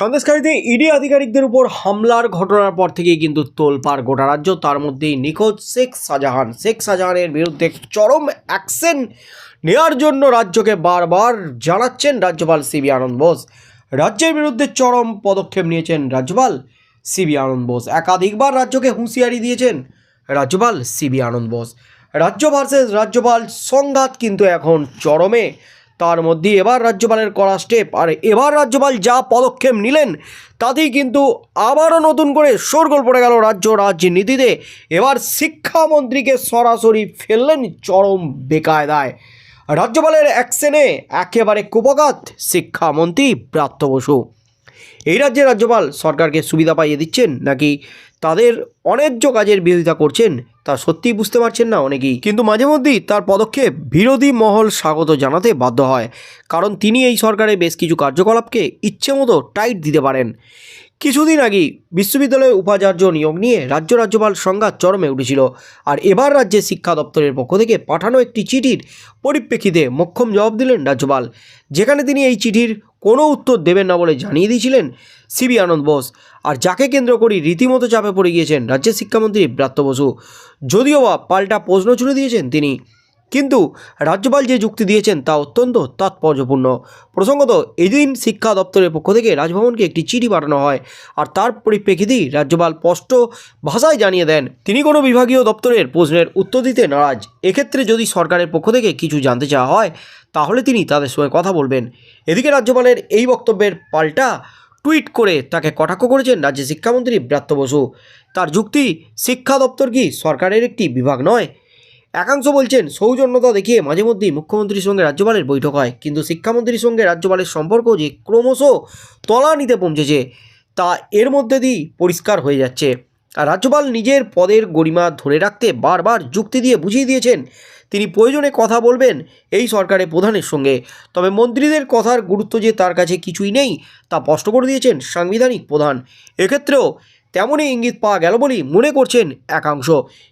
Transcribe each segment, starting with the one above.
সন্দেশকারীতে ED আধিকারিকদের উপর হামলার ঘটনার পর থেকেই কিন্তু তোলপাড় গোটা রাজ্য। তার মধ্যেই নিখোঁজ শেখ শাহজাহান। শেখ শাহজাহানের বিরুদ্ধে চরম অ্যাকশন নেওয়ার জন্য রাজ্যকে বারবার জানাচ্ছেন রাজ্যপাল সিবি আনন্দ বোস। রাজ্যের বিরুদ্ধে চরম পদক্ষেপ নিয়েছেন রাজ্যপাল সিবি আনন্দ বোস। একাধিকবার রাজ্যকে হুঁশিয়ারি দিয়েছেন রাজ্যপাল সিবি আনন্দ বোস। রাজ্য ভার্সেস রাজ্যপাল সংঘাত কিন্তু এখন চরমে। তার মধ্যে এবার রাজ্যপালের করা স্টেপ আর এবার রাজ্যপাল যা পদক্ষেপ নিলেন, তাতেই কিন্তু আবারও নতুন করে শোরগোল পড়ে গেল রাজ্য রাজনীতিতে। এবার শিক্ষামন্ত্রীকে সরাসরি ফেললেন চরম বেকায়দায়। রাজ্যপালের অ্যাকশনে একেবারে কুপকাত শিক্ষামন্ত্রী ব্রাত্য বসু। এই রাজ্যের রাজ্যপাল সরকারকে সুবিধা পাইয়ে দিচ্ছেন নাকি তাদের অন্যায্য কাজের বিরোধিতা করছেন, তা সত্যিই বুঝতে পারছেন না অনেকেই। কিন্তু মাঝে মধ্যেই তার পদক্ষেপ বিরোধী মহল স্বাগত জানাতে বাধ্য হয়, কারণ তিনি এই সরকারের বেশ কিছু কার্যকলাপকে ইচ্ছে মতো টাইট দিতে পারেন। কিছুদিন আগেই বিশ্ববিদ্যালয়ে উপাচার্য নিয়োগ নিয়ে রাজ্য রাজ্যপাল সংঘাত চরমে উঠেছিল। আর এবার রাজ্যের শিক্ষা দপ্তরের পক্ষ থেকে পাঠানো একটি চিঠির পরিপ্রেক্ষিতে মক্ষম জবাব দিলেন রাজ্যপাল। যেখানে তিনি এই চিঠির কোনো উত্তর দেবেন না বলে জানিয়ে দিয়েছিলেন সিবি আনন্দ বোস। আর যাকে কেন্দ্র করে রীতিমতো চাপে পড়ে গিয়েছেন রাজ্যের শিক্ষামন্ত্রী ব্রাত্য বসু। যদিও বা পাল্টা প্রশ্ন ছুড়ে দিয়েছেন তিনি। কিন্তু রাজ্যপাল যে যুক্তি দিয়েছেন তা অত্যন্ত তাৎপর্যপূর্ণ। প্রসঙ্গত, এদিন শিক্ষা দপ্তরের পক্ষ থেকে রাজভবনকে একটি চিঠি পাঠানো হয় আর তার পরিপ্রেক্ষিতেই রাজ্যপাল স্পষ্ট ভাষায় জানিয়ে দেন, তিনি কোনো বিভাগীয় দপ্তরের প্রশ্নের উত্তর দিতে নারাজ। এক্ষেত্রে যদি সরকারের পক্ষ থেকে কিছু জানতে চাওয়া হয়, তাহলে তিনি তাদের সঙ্গে কথা বলবেন। এদিকে রাজ্যপালের এই বক্তব্যের পাল্টা টুইট করে তাকে কটাক্ষ করেছেন রাজ্যের শিক্ষামন্ত্রী ব্রাত্য বসু। তার যুক্তি, শিক্ষা দপ্তর কি সরকারের একটি বিভাগ নয়? একাংশ বলছেন, সৌজন্যতা দেখিয়ে মাঝে মধ্যেই মুখ্যমন্ত্রীর সঙ্গে রাজ্যপালের বৈঠক হয়। কিন্তু শিক্ষামন্ত্রীর সঙ্গে রাজ্যপালের সম্পর্ক যে ক্রমশ তলানিতে পৌঁছেছে, তা এর মধ্যে দিয়েই পরিষ্কার হয়ে যাচ্ছে। আর রাজ্যপাল নিজের পদের গরিমা ধরে রাখতে বারবার যুক্তি দিয়ে বুঝিয়ে দিয়েছেন, তিনি প্রয়োজনে কথা বলবেন এই সরকারের প্রধানের সঙ্গে। তবে মন্ত্রীদের কথার গুরুত্ব যে তার কাছে কিছুই নেই, তা স্পষ্ট করে দিয়েছেন সাংবিধানিক প্রধান। এক্ষেত্রেও তেমনই ইঙ্গিত পাওয়া গেল বলেই মনে করছেন একাংশ।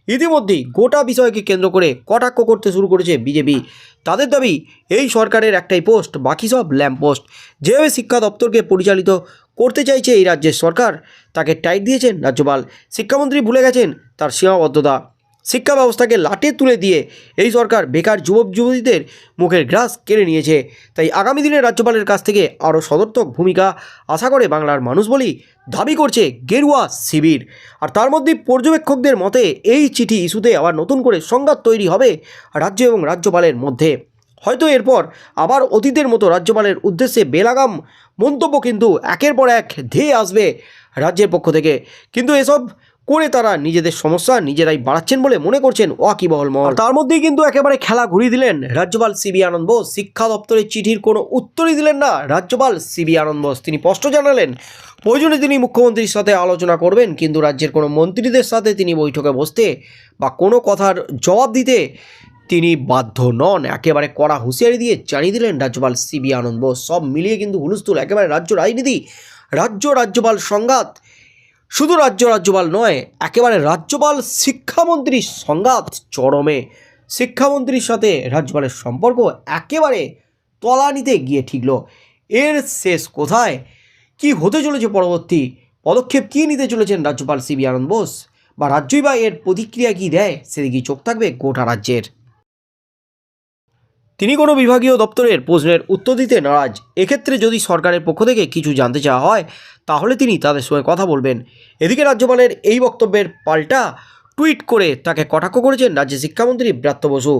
ইতিমধ্যেই গোটা বিষয়কে কেন্দ্র করে কটাক্ষ করতে শুরু করেছে বিজেপি। তাদের দাবি, এই সরকারের একটাই পোস্ট, বাকি সব ল্যাম্প পোস্ট। যেভাবে শিক্ষা দপ্তরকে পরিচালিত করতে চাইছে এই রাজ্যের সরকার, তাকে টাইট দিয়েছেন রাজ্যপাল। শিক্ষামন্ত্রী ভুলে গেছেন তার সীমাবদ্ধতা। শিক্ষা ব্যবস্থাকে লাটে তুলে দিয়ে এই সরকার বেকার যুবক যুবতীদের মুখের গ্রাস কেড়ে নিয়েছে। তাই আগামী দিনে রাজ্যপালের কাছ থেকে আরও সদর্থক ভূমিকা আশা করে বাংলার মানুষ বলেই দাবি করছে গেরুয়া শিবির। আর তার মধ্যে পর্যবেক্ষকদের মতে এই চিঠি ইস্যুতে আবার নতুন করে সংঘাত তৈরি হবে রাজ্য এবং রাজ্যপালের মধ্যে। হয়তো এরপর আবার অতীতের মতো রাজ্যপালের উদ্দেশ্যে বেলাগাম মন্তব্য কিন্তু একের পর এক ধেয়ে আসবে রাজ্যের পক্ষ থেকে। কিন্তু এসব করে তারা নিজেদের সমস্যা নিজেরাই বাড়াচ্ছেন বলে মনে করছেন ওয়াকিবহল মহল। তার মধ্যেই কিন্তু একেবারে খেলা ঘুরিয়ে দিলেন রাজ্যপাল সিবি আনন্দ বোস। শিক্ষা দপ্তরের চিঠির কোনো উত্তরই দিলেন না রাজ্যপাল সিবি আনন্দ বোস। তিনি স্পষ্ট জানালেন, প্রয়োজনে তিনি মুখ্যমন্ত্রীর সাথে আলোচনা করবেন, কিন্তু রাজ্যের কোনো মন্ত্রীদের সাথে তিনি বৈঠকে বসতে বা কোনো কথার জবাব দিতে তিনি বাধ্য নন। একেবারে কড়া হুঁশিয়ারি দিয়ে জানিয়ে দিলেন রাজ্যপাল সিবি আনন্দ বোস। সব মিলিয়ে কিন্তু হুলস্থুল একেবারে রাজ্য রাজনীতি, রাজ্য রাজ্যপাল সংঘাত শুধু রাজ্য রাজ্যপাল নয়, একেবারে রাজ্যপাল শিক্ষামন্ত্রীর সংঘাত চরমে। শিক্ষামন্ত্রীর সাথে রাজ্যপালের সম্পর্ক একেবারে তলানিতে গিয়ে ঠিকল। এর শেষ কোথায়? কি হতে চলেছে পরবর্তী? পদক্ষেপ কী নিতে চলেছেন রাজ্যপাল সিবি আনন্দ বোস? বা রাজ্যই বা এর প্রতিক্রিয়া কী দেয়? সেদিকেই চোখ থাকবে গোটা রাজ্যের। তিনি কোনো বিভাগীয় দপ্তরের প্রশ্নের উত্তর দিতে নারাজ। এক্ষেত্রে যদি সরকারের পক্ষ থেকে কিছু জানতে চাওয়া হয়, তাহলে তিনি তাদের সঙ্গে কথা বলবেন। এদিকে রাজ্যপালের এই বক্তব্যের পাল্টা টুইট করে তাকে কটাক্ষ করেছেন রাজ্যের শিক্ষামন্ত্রী ব্রাত্য বসু।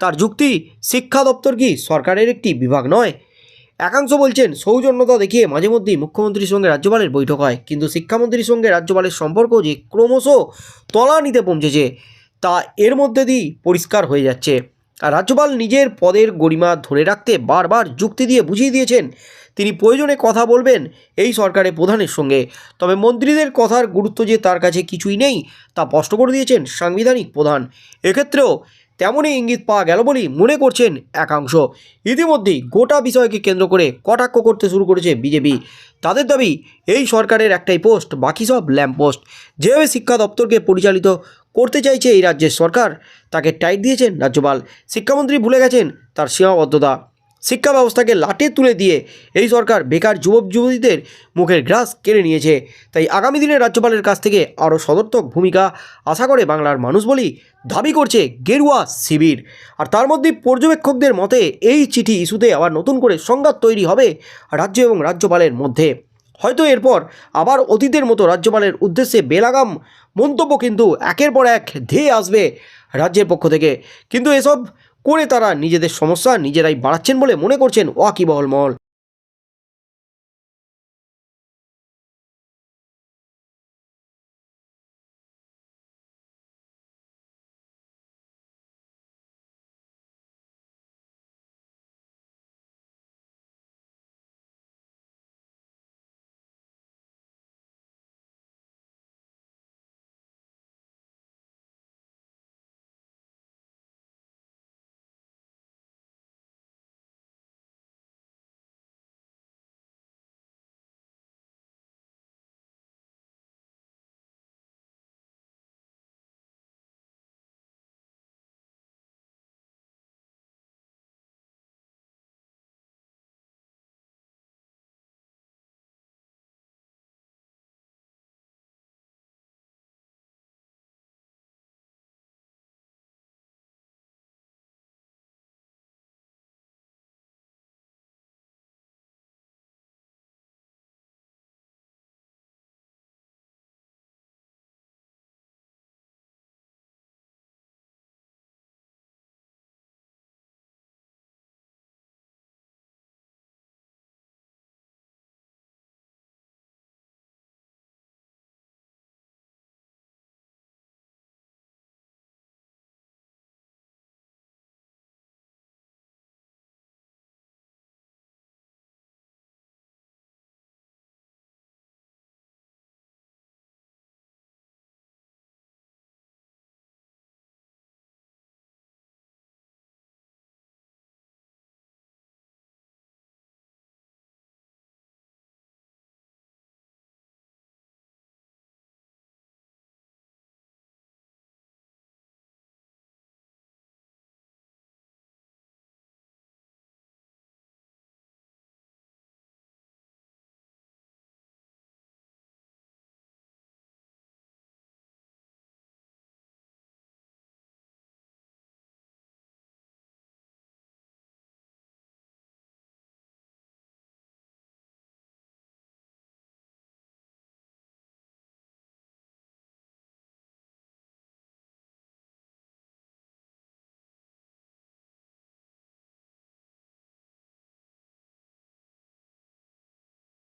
তার যুক্তি, শিক্ষা দপ্তর কি সরকারের একটি বিভাগ নয়? একাংশ বলছেন, সৌজন্যতা দেখিয়ে মাঝে মধ্যেই মুখ্যমন্ত্রীর সঙ্গে রাজ্যপালের বৈঠক হয়। কিন্তু শিক্ষামন্ত্রীর সঙ্গে রাজ্যপালের সম্পর্ক যে ক্রমশ তলানিতে পৌঁছেছে, তা এর মধ্যে দিয়েই পরিষ্কার হয়ে যাচ্ছে। আর রাজ্যপাল নিজের পদের গরিমা ধরে রাখতে বারবার যুক্তি দিয়ে বুঝিয়ে দিয়েছেন। তিনি প্রয়োজনে কথা বলবেন এই সরকারের প্রধানের সঙ্গে। তবে মন্ত্রীদের কথার গুরুত্ব যে তার কাছে কিছুই নেই, তা স্পষ্ট করে দিয়েছেন সাংবিধানিক প্রধান। এক্ষেত্রেও তেমনই ইঙ্গিত পাওয়া গেল বলেই মনে করছেন একাংশ। ইতিমধ্যেই গোটা বিষয়কে কেন্দ্র করে কটাক্ষ করতে শুরু করেছে বিজেপি। তাদের দাবি, এই সরকারের একটাই পোস্ট, বাকি সব ল্যাম্প পোস্ট যেভাবে শিক্ষা দপ্তরকে পরিচালিত করতে চাইছে এই রাজ্যের সরকার। তাকে টাইট দিয়েছেন রাজ্যপাল। শিক্ষামন্ত্রী ভুলে গেছেন তার সীমাবদ্ধতা শিক্ষা ব্যবস্থাকে লাটে তুলে দিয়ে এই সরকার বেকার যুবক যুবতীদের মুখের গ্রাস কেড়ে নিয়েছে। তাই আগামী দিনে রাজ্যপালের কাছ থেকে আরও সদর্থক ভূমিকা আশা করে বাংলার মানুষ বলি দাবি করছে গেরুয়া শিবির। আর তার মধ্যে পর্যবেক্ষকদের মতে এই চিঠি ইস্যুতে আবার নতুন করে সংঘাত তৈরি হবে রাজ্য এবং রাজ্যপালের মধ্যে। হয়তো এরপর আবার অতীতের মতো রাজ্যপালের উদ্দেশ্যে বেলাগাম মন্তব্য কিন্তু একের পর এক ধেয়ে আসবে রাজ্যের পক্ষ থেকে। কিন্তু এসব করে তারা নিজেদের সমস্যা নিজেরাই বাড়াচ্ছেন বলে মনে করছেন ওয়াকিবহল মহল